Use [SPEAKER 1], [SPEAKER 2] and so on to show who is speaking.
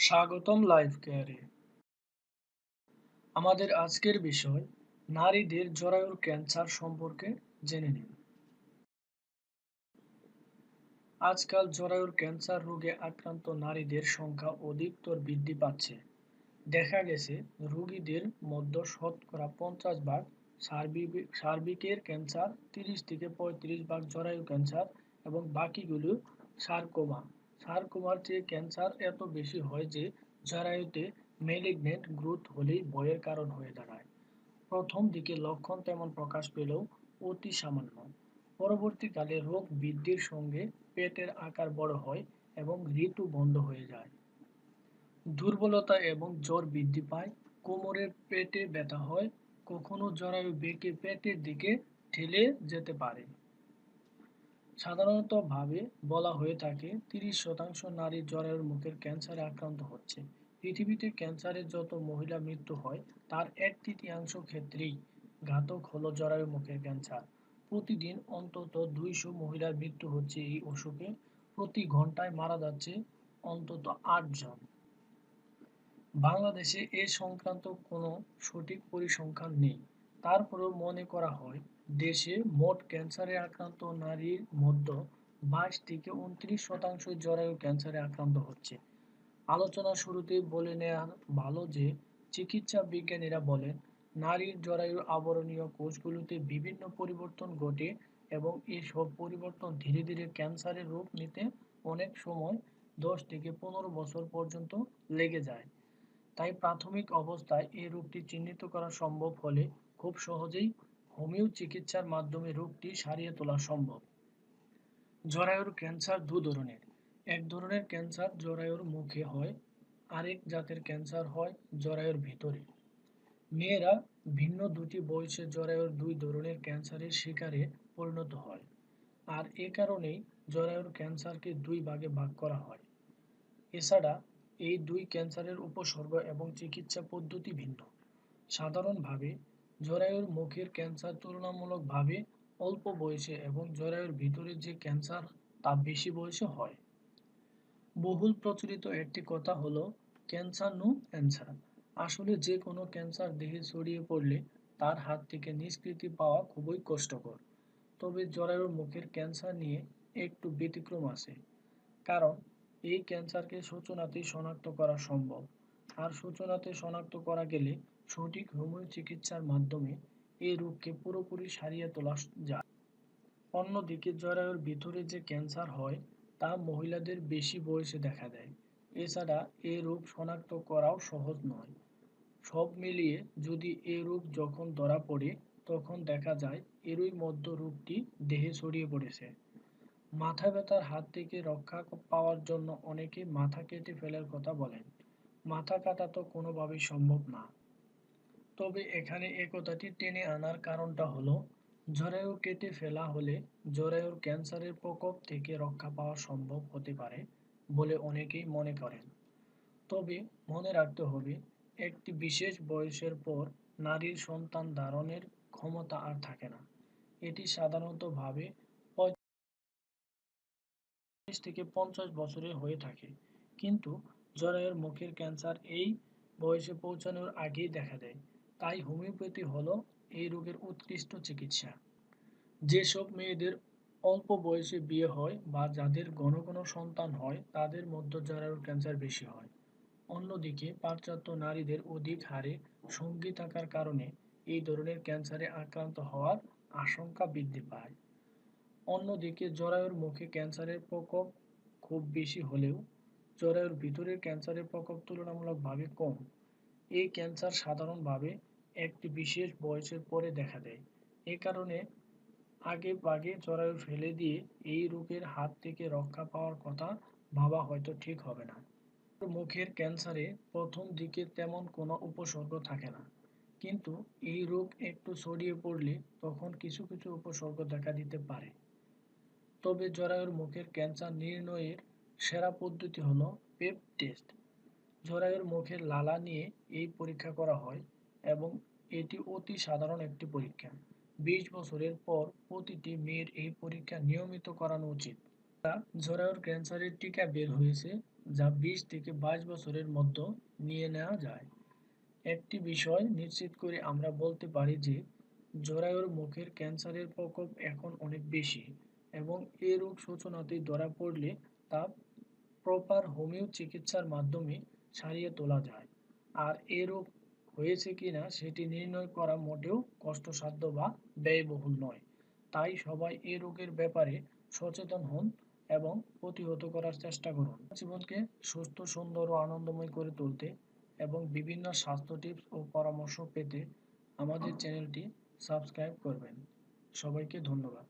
[SPEAKER 1] স্বাগতম লাইফ কেয়ারে আমাদের আজকের বিষয়, নারীদের জরায়ুর ক্যান্সার সম্পর্কে জেনে নিন। আজকাল জরায়ুর ক্যান্সার রোগে আক্রান্ত নারীদের সংখ্যা অধিকতর বৃদ্ধি পাচ্ছে। দেখা গেছে, রোগীদের মধ্যে শতকরা পঞ্চাশ ভাগ সার্বিক সার্বিকের ক্যান্সার, তিরিশ থেকে পঁয়ত্রিশ ভাগ জরায়ু ক্যান্সার এবং বাকিগুলো সার্কোমা। সার্কোমার চেয়ে ক্যান্সার এত বেশি হয় যে জরায়ুতে মেলিগনেন্ট গ্রোথ হলেই ভয়ের কারণ হয়ে দাঁড়ায়। প্রথম দিকে লক্ষণ তেমন প্রকাশ পেলেও অতি সামান্য। পরবর্তীকালে রোগ বৃদ্ধির সঙ্গে পেটের আকার বড় হয় এবং ঋতু বন্ধ হয়ে যায়। দুর্বলতা এবং জ্বর বৃদ্ধি পায় কোমরে পেটে ব্যথা হয়, কখনো জরায়ু বেঁকে পেটের দিকে ঠেলে যেতে পারে। সাধারণত ভাবে বলা হয়ে থাকে, তিরিশ শতাংশ নারী জরায়ুর মুখের ক্যান্সারে আক্রান্ত হচ্ছে। পৃথিবীতে ক্যান্সারের যত মহিলা মৃত্যু হয়, তার এক তৃতীয়াংশ ক্ষেত্রেই ঘাতক হলো জরায়ু মুখের ক্যান্সার। প্রতিদিন অন্তত দুইশো মহিলার মৃত্যু হচ্ছে এই অসুখে। প্রতি ঘন্টায় মারা যাচ্ছে অন্তত আটজন বাংলাদেশে এ সংক্রান্ত কোনো সঠিক পরিসংখ্যান নেই। তারপরেও মনে করা হয় দেশে মোট ক্যান্সারে আক্রান্ত নারীর মধ্যে বাইশ থেকে উনত্রিশ শতাংশ জরায়ু ক্যান্সারে আক্রান্ত হচ্ছে। আলোচনা শুরুতে বলে নেওয়া ভালো যে চিকিৎসা বিজ্ঞানীরা বলেন, নারীর জরায়ুর আবরণীয় কোষগুলোতে বিভিন্ন পরিবর্তন ঘটে এবং এসব পরিবর্তন ধীরে ধীরে ক্যান্সারের রূপ নিতে অনেক সময় দশ থেকে পনেরো বছর পর্যন্ত লেগে যায়। তাই প্রাথমিক অবস্থায় এই রোগটি চিহ্নিত করা সম্ভব হলে খুব সহজেই হোমিও চিকিৎসার মাধ্যমে রোগটি সারিয়ে তোলা সম্ভব। জরায়ুর ক্যান্সার দু ধরনের। এক ধরনের ক্যান্সার জরায়ুর মুখে হয়, আরেক জাতের ক্যান্সার হয় জরায়ুর ভিতরে। মেয়েরা ভিন্ন দুটি বয়সে জরায়ুর দুই ধরনের ক্যান্সারের শিকারে পরিণত হয়, আর এ কারণেই জরায়ুর ক্যান্সারকে দুই ভাগে ভাগ করা হয়। এছাড়া এই দুই ক্যান্সারের উপসর্গ এবং চিকিৎসা পদ্ধতি ভিন্ন। সাধারণভাবে জরায়ুর মুখের ক্যান্সার তুলনামূলকভাবে অল্প বয়সে এবং জরায়ুর ভিতরে যে ক্যান্সার, তা বেশি বয়সে হয়। বহুল প্রচলিত একটি কথা হলো, ক্যান্সার নো অ্যান্সার। আসলে যে কোনো ক্যান্সার দেহে ছড়িয়ে পড়লে তার হাত থেকে নিষ্কৃতি পাওয়া খুবই কষ্টকর। তবে জরায়ুর মুখের ক্যান্সার নিয়ে একটু ব্যতিক্রম আছে। কারণ, এই ক্যান্সারকে সূচনাতেই শনাক্ত করা সম্ভব। আর সূচনাতে শনাক্ত করা গেলে সঠিক হোমিও চিকিৎসার মাধ্যমে এই রোগকে পুরোপুরি সারিয়ে তোলা যায়। অন্যদিকে জরায়ুর ভিতরে যে ক্যান্সার হয়, তা মহিলাদের বেশি বয়সে দেখা দেয়। এছাড়া এ রোগ শনাক্ত করাও সহজ নয়। সব মিলিয়ে যদি এ রোগ যখন ধরা পড়ে, তখন দেখা যায় এরই মধ্য রোগটি দেহে ছড়িয়ে পড়েছে। মাথা ব্যথার হাত থেকে রক্ষা পাওয়ার জন্য অনেকে মাথা কেটে ফেলার কথা বলেন। মাথা কাটা তো কোনোভাবেই সম্ভব না। তবে এখানে এ কথাটি টেনে আনার কারণটা হলো জরায়ু কেটে ফেলা হলে জরায়ুর ক্যান্সারের প্রকোপ থেকে রক্ষা পাওয়া সম্ভব হতে পারে বলে অনেকেই মনে করেন। তবে মনে রাখতে হবে, একটি বিশেষ বয়সের পর নারীর সন্তান ধারণের ক্ষমতা আর থাকে না। এটি সাধারণত ভাবে থেকে পঞ্চাশ বছরে হয়ে থাকে। কিন্তু জরায়ুর মুখের ক্যান্সার এই বয়সে পৌঁছানোর আগেই দেখা দেয়। তাই হোমিওপ্যাথি হলো এই রোগের উৎকৃষ্ট চিকিৎসা। যেসব মেয়েদের অল্প বয়সে বিয়ে হয় বা যাদের ঘন ঘন সন্তান হয়, তাদের মধ্যে জরায়ুর ক্যান্সার বেশি হয়। অন্যদিকে পাশ্চাত্য নারীদের অধিক হারে সঙ্গী থাকার কারণে এই ধরনের ক্যান্সারে আক্রান্ত হওয়ার আশঙ্কা বৃদ্ধি পায়। অন্যদিকে জরায়ুর মুখে ক্যান্সারের প্রকোপ খুব বেশি হলেও জরায়ুর ভিতরের ক্যান্সারের প্রকোপ তুলনামূলকভাবে কম। এই ক্যান্সার সাধারণভাবে একটি বিশেষ বয়সের পরে দেখা দেয়। এ কারণে আগে বাগে জরায়ু ফেলে দিয়ে এই রোগের হাত থেকে রক্ষা পাওয়ার কথা ভাবা হয়তো ঠিক হবে না। মুখের ক্যান্সারে প্রথম দিকে তেমন কোনো উপসর্গ থাকে না। কিন্তু এই রোগ একটু ছড়িয়ে পড়লে তখন কিছু কিছু উপসর্গ দেখা দিতে পারে। তবে জরায়ুর মুখের ক্যান্সার নির্ণয়ের সেরা পদ্ধতি হলো পেপ টেস্ট। জরায়ুর মুখের লালা নিয়ে এই পরীক্ষা করা হয় এবং এটি অতি সাধারণ একটি পরীক্ষা। বিশ বছরের পর প্রতিটি মেয়ের এই পরীক্ষা নিয়মিত করানো উচিত। জরায়ুর ক্যান্সারের টিকা বের হয়েছে, যা বিশ থেকে বাইশ বছরের মধ্যে নিয়ে নেওয়া যায়। একটি বিষয় নিশ্চিত করে আমরা বলতে পারি যে জরায়ুর মুখের ক্যান্সারের প্রকোপ এখন অনেক বেশি এবং এ রোগ সূচনাতেই ধরা পড়লে তা প্রপার হোমিও চিকিৎসার মাধ্যমে সারিয়ে তোলা যায়। আর এ রোগ হয়েছে কিনা সেটি নির্ণয় করা মোটেও কষ্টসাধ্য বা ব্যয়বহুল নয়। তাই সবাই এ রোগের ব্যাপারে সচেতন হন এবং প্রতিহত করার চেষ্টা করুন। জীবনকে সুস্থ, সুন্দর ও আনন্দময় করে তুলতে এবং বিভিন্ন স্বাস্থ্য টিপস ও পরামর্শ পেতে আমাদের চ্যানেলটি সাবস্ক্রাইব করবেন। সবাইকে ধন্যবাদ।